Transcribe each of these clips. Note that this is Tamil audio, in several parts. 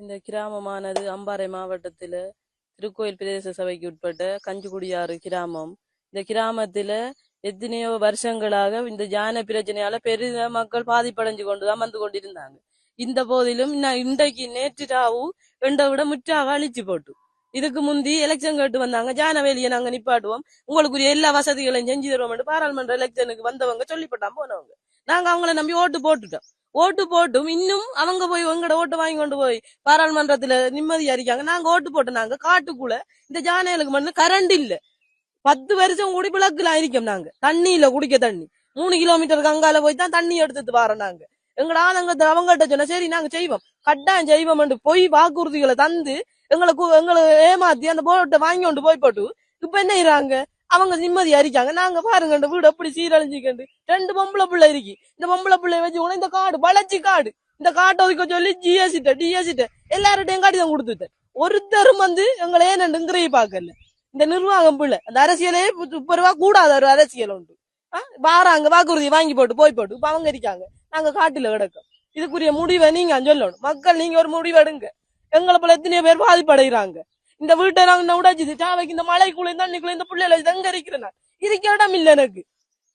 இந்த கிராமமானது அம்பாறை மாவட்டத்துல திருக்கோயில் பிரதேச சபைக்கு உட்பட்ட கஞ்சிக்குடியாறு கிராமம். இந்த கிராமத்துல எத்தனையோ வருஷங்களாக இந்த ஜான பிரச்சனையால பெரிய மக்கள் பாதிப்படைஞ்சு கொண்டுதான் வந்து கொண்டிருந்தாங்க. இந்த போதிலும் இன்றைக்கு நேற்று ராவு எண்டை விட முற்றாக அழிச்சு போட்டு. இதுக்கு முந்தி எலெக்ஷன் கேட்டு வந்தாங்க ஜானவேலியை நாங்க நிப்பாட்டுவோம் உங்களுக்குரிய எல்லா வசதிகளையும் செஞ்சு தருவோம் பாராளுமன்ற எலெக்ஷனுக்கு வந்தவங்க சொல்லிப்பட்டான் போனவங்க. நாங்க அவங்கள நம்பி ஓட்டு போட்டுட்டோம். ஓட்டு போட்டும். இன்னும் அவங்க போய் உங்களோட ஓட்டு வாங்கி கொண்டு போய் பாராளுமன்றத்துல நிம்மதியா இருக்காங்க நாங்க ஓட்டு போட்டு நாங்க காட்டுக்குள்ள இந்த ஜானேலுக்கு மண்ணு கரண்ட் இல்ல. பத்து வருஷம் குடி விளக்குல இருக்கோம் நாங்க. தண்ணியில குடிக்க தண்ணி. மூணு கிலோமீட்டர் அங்கால போய் தான் தண்ணி எடுத்துட்டு வரோம் நாங்க. எங்கட ஆதங்கத்தை அவங்கள்ட்ட சொன்னா சரி நாங்க செய்வோம். கட்டாயம் செய்வோம் போய் வாக்குறுதிகளை தந்து எங்களுக்கு எங்களை ஏமாத்தி அந்த போட்டை வாங்கி கொண்டு போய் போட்டு இப்ப என்ன செய்யறாங்க அவங்க நிம்மதியா இருக்காங்க நாங்க பாருங்க இந்த வீடு எப்படி சீரழிஞ்சுக்கண்டு ரெண்டு பொம்பளை பிள்ளை இருக்கு. இந்த பொம்பளை பிள்ளைய வச்சு கூட இந்த காடு வளர்ச்சி காடு. இந்த காட்டை ஒதுக்க சொல்லி ஜிஎஸ்டி டிஎஸ்டி எல்லார்ட்டையும் கடிதம் கொடுத்துட்டேன். ஒருத்தரும் வந்து எங்களை ஏனண்டுங்கிறே பார்க்கல? இந்த நிர்வாகம் பிள்ளை அந்த அரசியலே துப்புரவா கூடாத ஒரு அரசியல் உண்டு. வாராங்க வாக்குறுதி வாங்கி போட்டு போய் போட்டு இப்ப அவங்க இருக்காங்க. நாங்க காட்டுல கிடக்கோம். இதுக்குரிய முடிவை நீங்க சொல்லணும். மக்கள் நீங்க ஒரு முடிவு எடுங்க எங்களை போல எத்தனையோ பேர் பாதிப்படைகிறாங்க. இந்த வீட்டை நாங்க உடைச்சிது சாவைக்கு இந்த மழைக்குள்ள தண்ணிக்குள்ள இந்த பிள்ளைகளை தங்க இருக்கிறேன் நான். இருக்க இடம் இல்லை எனக்கு.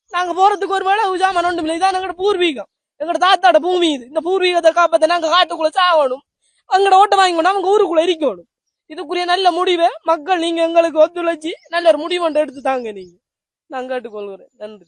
நாங்க போறதுக்கு ஒரு வேலை ஜாமான் ஒன்றும் இல்லை. இதான் எங்களோட பூர்வீகம். எங்களோட தாத்தாட பூமி இது. இந்த பூர்வீகத்தை காப்பாத்த நாங்க காட்டுக்குள்ள சாவணும். அங்கட ஓட்ட வாங்கி கொண்டு அவங்க ஊருக்குள்ள இருக்கணும். இதுக்குரிய நல்ல முடிவை மக்கள் நீங்க எங்களுக்கு ஒத்துழைச்சி நல்ல ஒரு முடிவு எடுத்து தாங்க நீங்க. நான் கேட்டுக்கொள்கிறேன். நன்றி.